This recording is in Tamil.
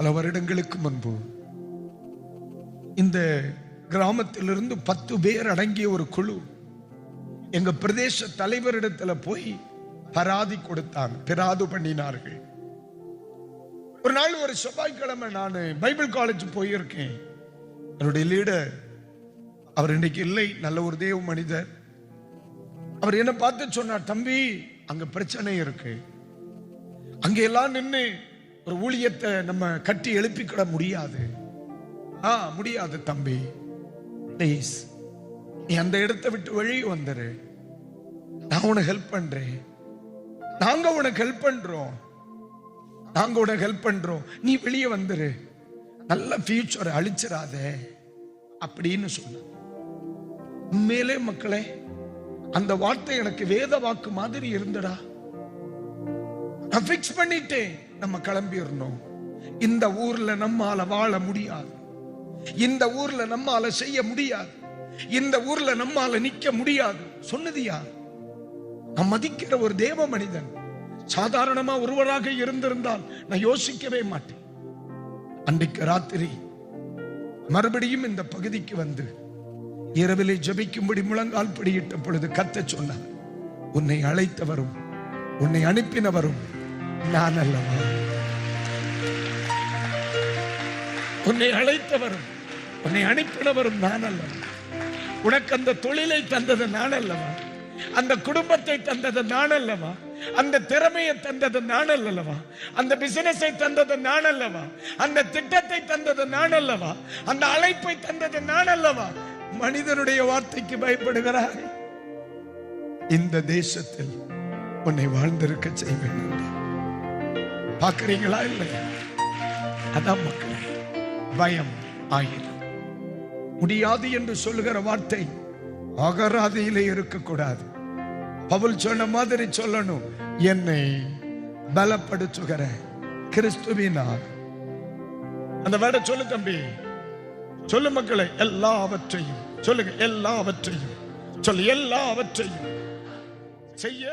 பல வருடங்களுக்கு முன்பு இந்த கிராமத்திலிருந்து பத்து பேர் அடங்கிய ஒரு குழு எங்க பிரதேச தலைவரிடத்துல போய் பராதி கொடுத்தாங்க பிராது பண்ணினார்கள். ஒரு நாள் ஒரு செவ்வாய்க்கிழமை நான் பைபிள் காலேஜ் போயிருக்கேன். என்னுடைய லீடர் அவர் இன்னைக்கு இல்லை நல்ல ஒரு தேவ மனிதர். அவர் என்ன பார்த்து சொன்னார் தம்பி அங்க பிரச்சனை இருக்கு. அங்க எல்லாம் நின்னு ஒரு ஊழியத்தை நம்ம கட்டி எழுப்பிக்கிட முடியாது. ஆ முடியாது தம்பி. ப்ளீஸ் நீ அந்த இடத்தை விட்டு வெளியே வந்துரு. நான் உனக்கு ஹெல்ப் பண்றேன். நாங்க உனக்கு ஹெல்ப் பண்றோம். நாங்க உனக்கு ஹெல்ப் பண்றோம். நீ வெளியே வந்துரு. நல்ல ஃபியூச்சரை அழிச்சிடாத அப்படின்னு சொன்ன உண்மையிலே மக்களே அந்த வார்த்தை எனக்கு வேத வாக்கு மாதிரி இருந்தடா. நான் ஃபிக்ஸ் பண்ணிட்டேன். நம்ம கிளம்பிடணும். இந்த ஊர்ல நம்மால வாழ முடியாது. இந்த ஊர்ல நம்மால செய்ய முடியாது. இந்த ஊர்ல நம்மால நிக்க முடியாது. சொன்னது யார் நான் மதிக்கிற ஒரு தேவ மனிதன் சாதாரணமா ஒருவராக இருந்திருந்தால் நான் யோசிக்கவே மாட்டேன். அன்றைக்கு ராத்திரி மறுபடியும் இந்த பகுதிக்கு வந்து இரவிலே ஜபிக்கும்படி முழங்கால் படியிட்ட பொழுது கத்த சொன்னார் உன்னை அழைத்தவரும் உன்னை அனுப்பினவரும் நான் அல்லவா? உன்னை அழைத்தவரும் உன்னை அனுப்பினவரும் நான் அல்லவா? உனக்கு அந்த தொழிலை தந்தது நான் அல்லவா? அந்த குடும்பத்தை தந்தது நான் அல்லவா? அந்த திறமையை தந்தது நான் அல்லவா? அந்த பிசினஸை தந்தது நான் அல்லவா? அந்த திட்டத்தை தந்தது நான் அல்லவா? அந்த அழைப்பை தந்தது நான் அல்லவா? மனிதனுடைய வார்த்தைக்கு பயப்படுகிறாய். இந்த தேசத்தில் உன்னை வாழ்ந்திருக்க செய்வேன் பார்க்குறீங்களா இல்லையா அதான் மக்களே பயம் ஆயிரம். முடியாது என்று சொல்லுகிற வார்த்தை அகராதியிலே இருக்கக்கூடாது. பவுல் சொன்ன மாதிரி சொல்லணும். என்னை பலப்படுத்துகிற கிறிஸ்துவினால். அந்த வேட சொல்லு தம்பி. சொல்லு மக்களை எல்லாவற்றையும். சொல்லுங்க எல்லாவற்றையும். சொல்லு எல்லாவற்றையும். செய்ய.